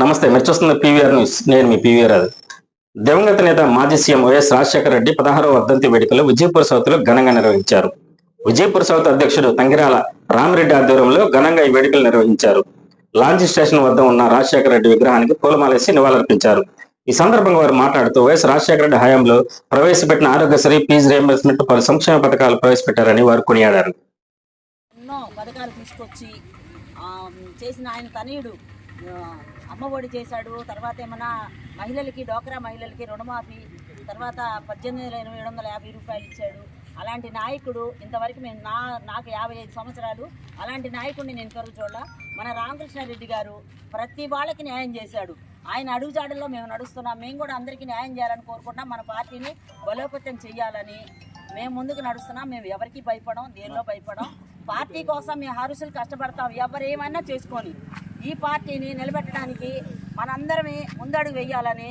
నమస్తే మీరు చూస్తున్న పీవీఆర్ న్యూస్. నేను మీ పీవీఆర్ అది. దివంగత నేత మాజీ సీఎం వైఎస్ రాజశేఖర రెడ్డి పదహారవ వర్ధంతి వేడుకలు విజయపూర్ సౌత్లో ఘనంగా నిర్వహించారు. విజయపూర్ సౌత్ అధ్యక్షుడు తంగిరాల రామిరెడ్డి ఆధ్వర్యంలో ఘనంగా ఈ వేడుకలు నిర్వహించారు. లాంచ్ స్టేషన్ వద్ద ఉన్న రాజశేఖర రెడ్డి విగ్రహానికి పూలమాలేసి నివాళులర్పించారు. ఈ సందర్భంగా వారు మాట్లాడుతూ వైఎస్ రాజశేఖర రెడ్డి హయాంలో ప్రవేశపెట్టిన ఆరోగ్యశ్రీ ఫీజు రియంబర్స్మెంట్ పలు సంక్షేమ పథకాలు ప్రవేశపెట్టారని వారు కొనియాడారు. ఎన్నో పథకాలు తీసుకొచ్చి చేసిన ఆయన తనయుడు అమ్మఒడి చేశాడు తర్వాత ఏమన్నా మహిళలకి డోక్రా మహిళలకి రుణమాఫీ తర్వాత పద్దెనిమిది వేల ఏడు వందల యాభై రూపాయలు ఇచ్చాడు. అలాంటి నాయకుడు ఇంతవరకు మేము నా నాకు యాభై ఐదు సంవత్సరాలు. అలాంటి నాయకుడిని నేను కరువు చూడాల. మన రామకృష్ణారెడ్డి గారు ప్రతి వాళ్ళకి న్యాయం చేశాడు. ఆయన అడుగుజాడల్లో మేము నడుస్తున్నాం. మేము కూడా అందరికీ న్యాయం చేయాలని కోరుకుంటున్నాం. మన పార్టీని బలోపేతం చేయాలని మేము ముందుకు నడుస్తున్నాం. మేము ఎవరికి భయపడం దేనిలో భయపడం పార్టీ కోసం మేము హరుసులు కష్టపడతాం. ఎవరేమైనా ఏమైనా చేసుకొని ఈ పార్టీని నిలబెట్టడానికి మనందరమే ముందడుగు వేయాలని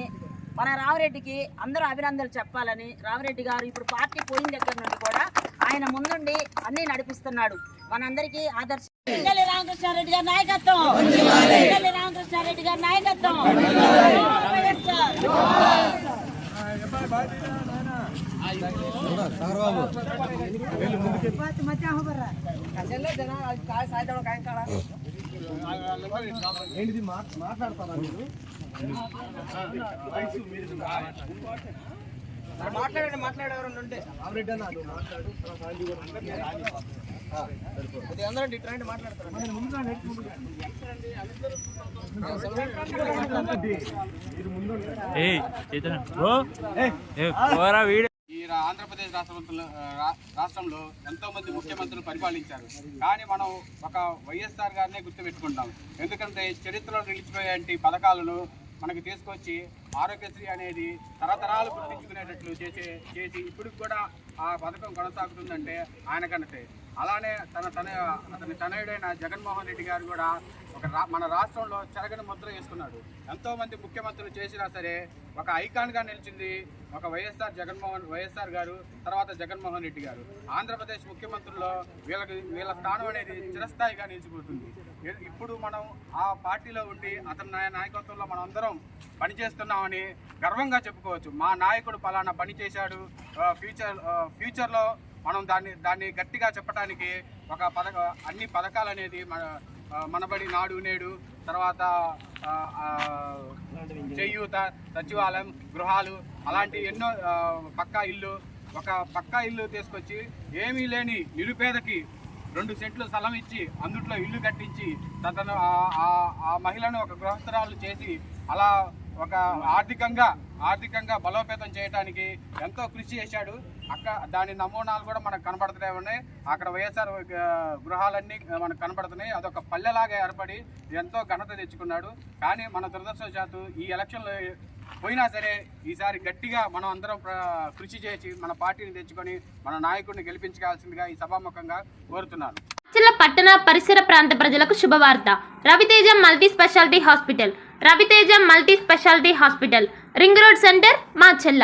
మన రామరెడ్డికి అందరూ అభినందనలు చెప్పాలని రామరెడ్డి గారు ఇప్పుడు పార్టీ పోయిన దగ్గర నుండి కూడా ఆయన ముందుండి అన్నీ నడిపిస్తున్నాడు. మనందరికీ ఆదర్శ పిల్లలి రామకృష్ణారెడ్డి గారి నాయకత్వం. పిల్లలి రామకృష్ణారెడ్డి గారి నాయకత్వం. వైఎస్ఆర్. మాట్లాడండి మాట్లాడేవారు ఉంటే కొద్దిగా అందరూ ఇటు రండి మాట్లాడతారు? ఏయ్ చైతన్య. బ్రో ఏ. పోరా వీడియో. ఈ రా- ఆంధ్రప్రదేశ్ రాష్ట్రంలో రా- రాష్ట్రంలో ఎంతోమంది ముఖ్యమంత్రులు పరిపాలించారు. కానీ మనం ఒక వైఎస్ఆర్ గారినే గుర్తుపెట్టుకుంటాం. ఎందుకంటే చరిత్రలో నిలిచిపోయేంటి పథకాలను మనకు తీసుకొచ్చి ఆరోగ్యశ్రీ అనేది తరతరాలు గుర్తించుకునేటట్లు చేసే చేసి ఇప్పటికి కూడా ఆ పథకం కొనసాగుతుందంటే ఆయన కనతే అలానే తన తన అతని తనయుడైన జగన్మోహన్ రెడ్డి గారు కూడా ఒక రా మన రాష్ట్రంలో చెరగని ముద్ర వేసుకున్నాడు. ఎంతోమంది ముఖ్యమంత్రులు చేసినా సరే ఒక ఐకాన్గా నిలిచింది ఒక వైఎస్ఆర్ జగన్మోహన్ వైఎస్ఆర్ గారు తర్వాత జగన్మోహన్ రెడ్డి గారు. ఆంధ్రప్రదేశ్ ముఖ్యమంత్రుల్లో వీళ్ళకి వీళ్ళ స్థానం అనేది చిరస్థాయిగా నిలిచిపోతుంది. ఇప్పుడు మనం ఆ పార్టీలో ఉండి అతని నాయ- నాయకత్వంలో మనం అందరం పనిచేస్తున్నామని గర్వంగా చెప్పుకోవచ్చు. మా నాయకుడు పలానా పని చేశాడు. ఫ్యూచర్ ఫ్యూచర్లో మనం దాన్ని దాన్ని గట్టిగా చెప్పడానికి ఒక పథక అన్ని పథకాలు అనేది మన మనబడి నాడు నేడు తర్వాత చేయూత సచివాలయం గృహాలు అలాంటి ఎన్నో పక్కా ఇల్లు ఒక పక్కా ఇల్లు తీసుకొచ్చి ఏమీ లేని నిరుపేదకి రెండు సెంట్లు స్థలం ఇచ్చి అందుట్లో ఇల్లు కట్టించి తను ఆ- ఆ- ఆ మహిళను ఒక గృహస్థరాలు చేసి అలా ఒక ఆర్థికంగా ఆర్థికంగా బలోపేతం చేయడానికి ఎంతో కృషి చేశాడు. అక్క దాని నమూనాలు కూడా మనకు కనబడుతున్నాయి ఉన్నాయి. అక్కడ వైఎస్ఆర్ గృహాలన్నీ మనకు కనబడుతున్నాయి. అదొక పల్లెలాగా ఏర్పడి ఎంతో ఘనత తెచ్చుకున్నాడు. కానీ మన దురదృష్టవశాత్తు ఈ ఎలక్షన్లో పోయినా సరే ఈసారి గట్టిగా మనం అందరం కృషి చేసి మన పార్టీని తెచ్చుకొని మన నాయకుడిని గెలిపించాల్సిందిగా ఈ సభాముఖంగా కోరుతున్నాను. చిల్ల పట్టణ పరిసర ప్రాంత ప్రజలకు శుభవార్త. Raviteja multi speciality hospital. Raviteja multi speciality hospital. Ring road centre మా చెల్ల.